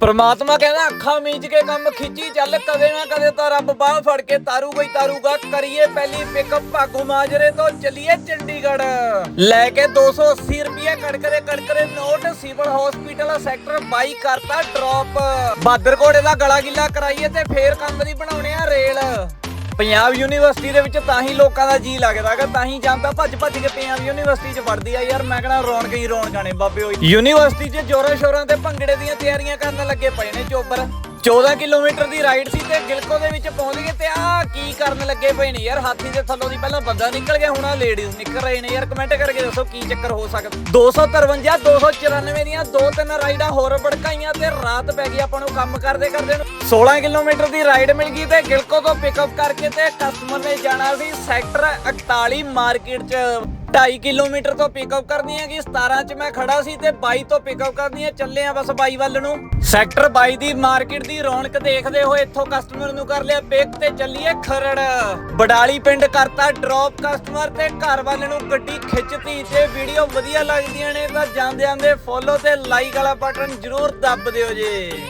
ਪ੍ਰਮਾਤਮਾ ਕਹਿੰਦਾ, ਅੱਖਾਂ ਮੀਚ ਕੇ ਕੰਮ ਖਿੱਚੀ ਚੱਲ, ਕਦੇ ਨਾ ਕਦੇ ਤਾਂ ਰੱਬ ਬਾਹ ਫੜ ਕੇ ਤਾਰੂ ਗਈ ਤਾਰੂਗਾ। ਕਰੀਏ ਪਹਿਲੀ ਪਿਕਅਪ ਭਾਗੂ ਮਾਜਰੇ ਤੋਂ, ਚੱਲੀਏ ਚੰਡੀਗੜ੍ਹ। ਲੈ ਕੇ 280 ਰੁਪਏ ਕੜਕਰੇ ਕੜਕਰੇ ਨੋਟ, ਸਿਵਲ ਹਸਪੀਟਲ ਸੈਕਟਰ 22 ਕਰਤਾ ਡ੍ਰੌਪ ਬਾਦਰਕੋੜੇ ਦਾ ਗਲਾ ਗਿੱਲਾ ਕਰਾਈਏ ਤੇ ਫੇਰ ਕੰਮ ਦੀ ਬਣਾਉਣੇ ਆ। ਪੰਜਾਬ ਯੂਨੀਵਰਸਿਟੀ ਦੇ ਵਿੱਚ ਤਾਂ ਹੀ ਲੋਕਾਂ ਦਾ ਜੀ ਲੱਗਦਾ ਤਾਂ ਹੀ ਜਾਂਦਾ ਭੱਜ ਭੱਜ ਕੇ ਪੰਜਾਬ ਯੂਨੀਵਰਸਿਟੀ 'ਚ ਵੜਦੀ ਆ। ਯਾਰ ਮੈਂ ਕਹਣਾ ਰੌਣਕ ਹੀ ਰੌਣਕਾਂ ਨੇ ਬਾਬੇ ਹੋਈ ਯੂਨੀਵਰਸਿਟੀ 'ਚ ਜੋਰਾਂ ਸ਼ੋਰਾਂ ਤੇ ਭੰਗੜੇ ਦੀਆਂ ਤਿਆਰੀਆਂ ਕਰਨ ਲੱਗੇ ਪਏ ਨੇ ਚੋਬਰ 14 ਕਿਲੋਮੀਟਰ ਦੀ ਰਾਈਡ ਸੀ ਤੇ ਗਿਲਕੋ ਦੇ ਵਿੱਚ ਪਹੁੰਚ ਗਏ ਤੇ ਆ ਕੀ ਕਰਨ ਲੱਗੇ ਪਏ ਨੇ ਯਾਰ? ਹਾਥੀ ਦੇ ਥੱਲੋਂ ਦੀ ਪਹਿਲਾਂ ਬੰਦਾ ਨਿਕਲ ਗਿਆ, ਹੁਣ ਆ ਲੇਡੀਜ਼ ਨਿਕਲ ਰਹੇ ਨੇ। ਯਾਰ ਕਮੈਂਟ ਕਰਕੇ ਦੱਸੋ ਕੀ ਚੱਕਰ ਹੋ ਸਕਦਾ? 253 294 ਦੀਆਂ ਦੋ ਤਿੰਨ ਰਾਈਡਾਂ ਹੋਰ ਭੜਕਾਈਆਂ ਤੇ ਰਾਤ ਪੈ ਗਈ ਆਪਾਂ ਨੂੰ ਕੰਮ ਕਰਦੇ ਕਰਦੇ ਨੂੰ। 16 ਕਿਲੋਮੀਟਰ ਦੀ ਰਾਈਡ ਮਿਲ ਗਈ ਤੇ ਗਿਲਕੋ ਤੋਂ ਪਿਕਅਪ ਕਰਕੇ ਤੇ ਕਸਟਮਰ ਨੇ ਜਾਣਾ ਸੀ ਸੈਕਟਰ 41 ਮਾਰਕੀਟ 'ਚ। 2.5 ਕਿਲੋਮੀਟਰ ਤੋਂ ਪਿਕਅਪ ਕਰਨੀ ਹੈ 17 ਚ ਮੈਂ ਖੜਾ ਸੀ ਤੇ 22 ਤੋਂ ਪਿਕਅਪ ਕਰਨੀ ਹੈ, ਚੱਲੇ ਆ ਬਸ 22 ਵੱਲ ਨੂੰ। ਸੈਕਟਰ 22 ਦੀ ਮਾਰਕੀਟ ਦੀ ਰੌਣਕ ਦੇਖਦੇ ਹੋਏ ਇੱਥੋਂ ਕਸਟਮਰ ਨੂੰ ਕਰ ਲਿਆ ਪਿਕ ਤੇ ਚੱਲੀਏ ਖਰੜ। ਬਡਾਲੀ ਪਿੰਡ ਕਰਤਾ ਡ੍ਰੌਪ ਕਸਟਮਰ ਤੇ ਘਰ ਵੱਲ ਨੂੰ ਗੱਡੀ ਖਿੱਚਤੀ ਤੇ ਵੀਡੀਓ ਵਧੀਆ ਲੱਗਦੀਆਂ ਨੇ ਤਾਂ ਜਾਂਦੇ ਜਾਂਦੇ ਫੋਲੋ ਤੇ ਲਾਈਕ ਵਾਲਾ ਬਟਨ ਜ਼ਰੂਰ ਦੱਬ ਦਿਓ ਜੇ।